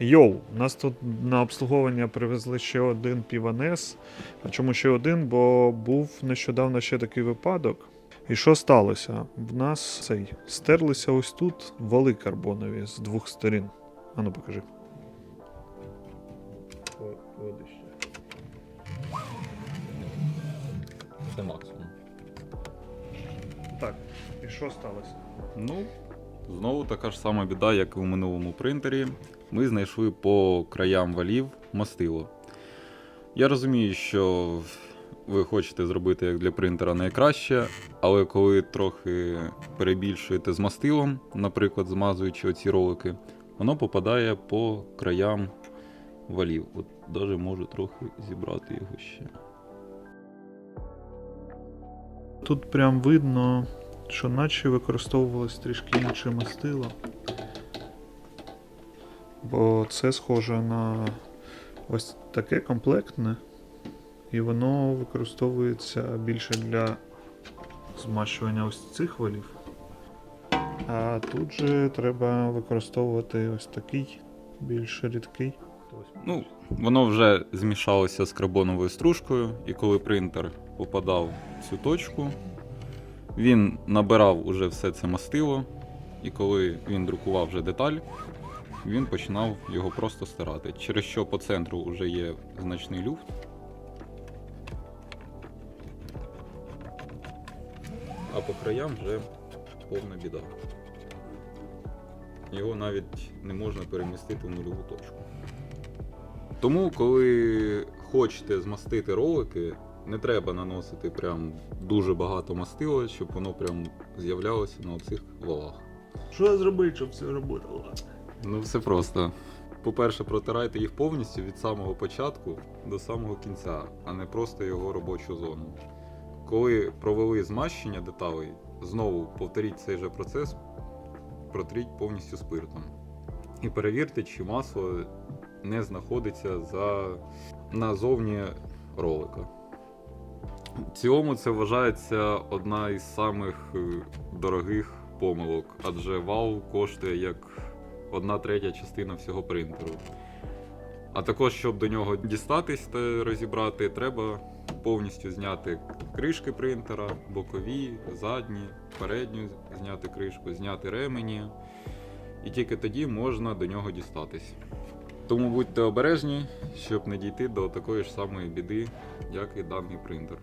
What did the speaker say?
Йоу, нас тут на обслуговування привезли ще один піванес. А чому ще один? Бо був нещодавно ще такий випадок. І що сталося? В нас цей стерлися ось тут вали карбонові з двох сторін. Ану, покажи. Це максимум. Так, і що сталося? Ну, знову така ж сама біда, як і у минулому принтері. Ми знайшли по краям валів мастило. Я розумію, що ви хочете зробити як для принтера найкраще, але коли трохи перебільшуєте з мастилом, наприклад, змазуючи оці ролики, воно попадає по краям валів. От навіть можу трохи зібрати його ще. Тут прям видно, що наче використовувалось трішки інше мастило. Бо це схоже на ось таке комплектне, і воно використовується більше для змащування ось цих валів. А тут же треба використовувати ось такий більш рідкий. Ну, воно вже змішалося з карбоновою стружкою, і коли принтер попадав в цю точку, він набирав уже все це мастило, і коли він друкував вже деталь, він починав його просто стирати. Через що по центру вже є значний люфт. А по краям вже повна біда. Його навіть не можна перемістити в нульову точку. Тому, коли хочете змастити ролики, не треба наносити прям дуже багато мастила, щоб воно прям з'являлося на оцих валах. Що зробити, щоб це роботало? Ну, все просто. По-перше, протирайте їх повністю від самого початку до самого кінця, а не просто його робочу зону. Коли провели змащення деталей, знову повторіть цей же процес, протріть повністю спиртом. І перевірте, чи масло не знаходиться за назовні ролика. Цілому це вважається одна із самих е, дорогих помилок, адже вал коштує як одна третя частина всього принтеру. А також, щоб до нього дістатись та розібрати, треба повністю зняти кришки принтера, бокові, задні, передню зняти кришку, зняти ремені. І тільки тоді можна до нього дістатись. Тому будьте обережні, щоб не дійти до такої ж самої біди, як і даний принтер.